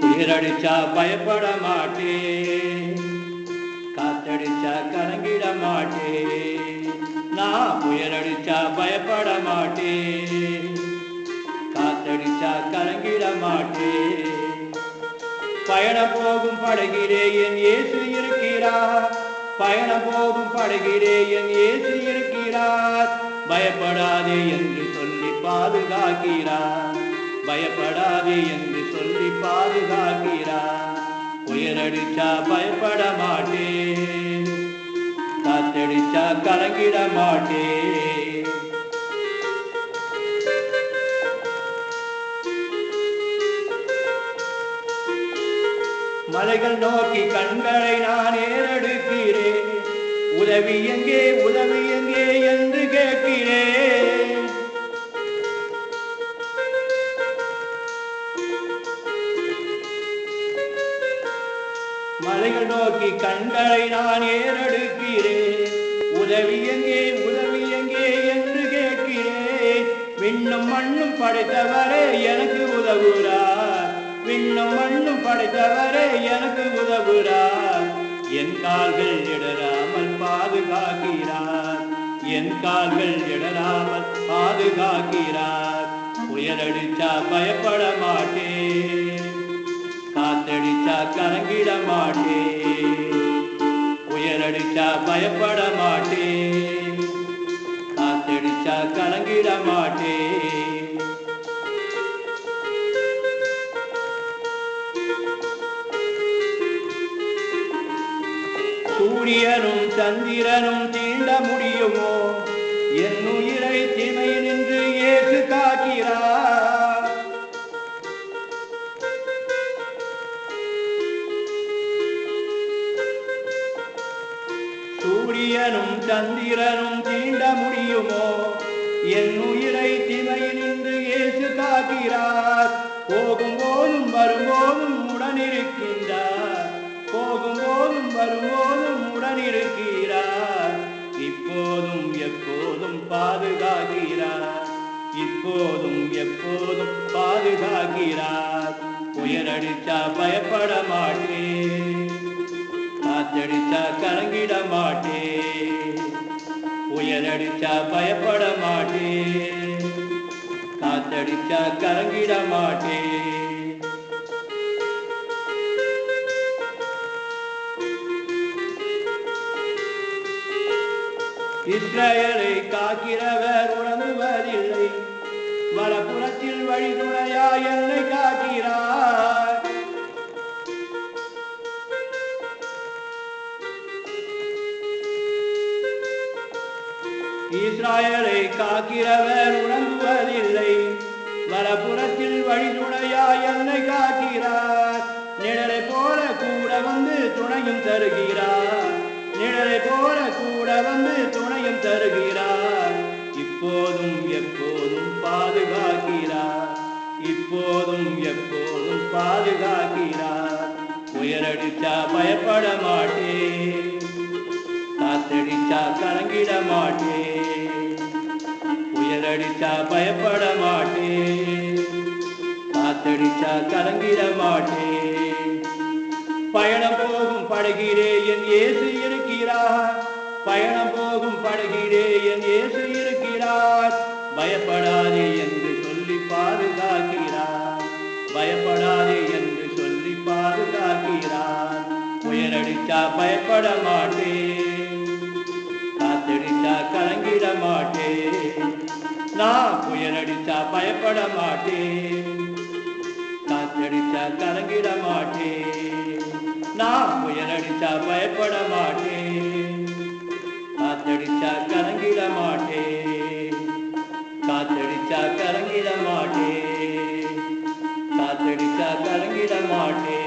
புயலடிச்சா பயப்பட மாட்டே காத்தடிச்சா கலங்கிட மாட்டே நான் புயலடிச்சா பயப்பட மாட்டே காத்தடிச்சா கலங்கிட மாட்டே பயணம் போகும் படகிலே என் இயேசு இருக்கிறார். பயணம் போதும் படுகிறே என் ஏசி இருக்கிறார். பயப்படாதே என்று சொல்லி பாதுகாக்கிறார். பயப்படாதே என்று சொல்லி பாதுகாக்கிறார். உயரடிச்சா பயப்பட மாட்டேன். காத்தடிச்சா கலங்கிட மாட்டேன். மலைகள் நோக்கி கண்களை நான் ஏறெடுக்கிறேன். உதவி எங்கே உதவி எங்கே என்று கேட்கிறேன். மலைகள் நோக்கி கண்களை நான் ஏறெடுக்கிறேன். உதவி எங்கே உதவி எங்கே என்று கேட்கிறேன். விண்ணும் மண்ணும் படைத்தவரே எனக்கு உதவுகிறார். விண்ணும் மண்ணும் படைத்தவரே எனக்கு உதவுகிறார் என் கால்கள் இடராமல் பாதுகாக்கிறார். என் கால்கள் இடராமல் பாதுகாக்கிறார். புயலடிச்சா பயப்பட மாட்டேன். காத்தடிச்சா கலங்கிட மாட்டேன். புயலடிச்சா பயப்பட மாட்டேன். காத்தடிச்சா கலங்கிட மாட்டேன். சூரியனும் சந்திரனும் தீண்ட முடியுமோ? என் உயிரை திமை நின்று ஏற்று காக்கிறார். சூரியனும் சந்திரனும் தீண்ட முடியுமோ? என் உயிரை திமை நின்று ஏற்று காக்கிறார். போகும் போதும் வரும்போதும் உடனிருக்கின்றார். போகும் போதும் வரும்போதும் இருக்கிறார் இப்போதும் எப்போதும் பாதுகாக்கிறார். இப்போதும் எப்போதும் பாதுகாக்கிறார். உயரடிச்சா பயப்பட மாட்டே. காத்தடிச்சா கலங்கிட மாட்டே. உயரடிச்சா பயப்பட மாட்டே. காத்தடிச்சா கலங்கிட மாட்டே. இஸ்ரேலை காக்கிறவர் உறங்குவதில்லை வலப்புறத்தில் வழிதுணையா என்னை காக்கிறார்? இஸ்ராயலை காக்கிறவர் உறங்குவதில்லை வலப்புறத்தில் வழிதுணையா என்னை காக்கிறார்? நிழலை போல கூட வந்து துணையும் தருகிறார். நிழலை போல கூட வந்து துணையும் தருகிறார். இப்போதும் எப்போதும் பாதுகாக்கிறார். இப்போதும் எப்போதும் பாதுகாக்கிறார். உயரடிச்சா பயப்பட மாட்டேன். காத்தடிச்சா கலங்கிட மாட்டேன். உயரடிச்சா பயப்பட மாட்டேன். காத்தடிச்சா கலங்கிட மாட்டேன். பயணம் போகும் படகிறே என் ஏசு இருக்கிறார் பயணம் போகும் படகிலே என் இயேசு இருக்கிறார். பயப்படாதே என்று சொல்லி பாதுகாக்கிறார். பயப்படாதே என்று சொல்லி பாதுகாக்கிறார். புயலடிச்சா பயப்பட மாட்டேன். காத்தடிச்சா கலங்கிட மாட்டேன். நான் புயலடிச்சா பயப்பட மாட்டேன். காத்தடிச்சா கலங்கிட மாட்டேன். நான் புயலடிச்சா பயப்பட மாட்டேன். காத்தடிச்சா கலங்கிட மாட்டே. காத்தடிச்சா கலங்கிட மாட்டே. காத்தடிச்சா கலங்கிட மாட்டே.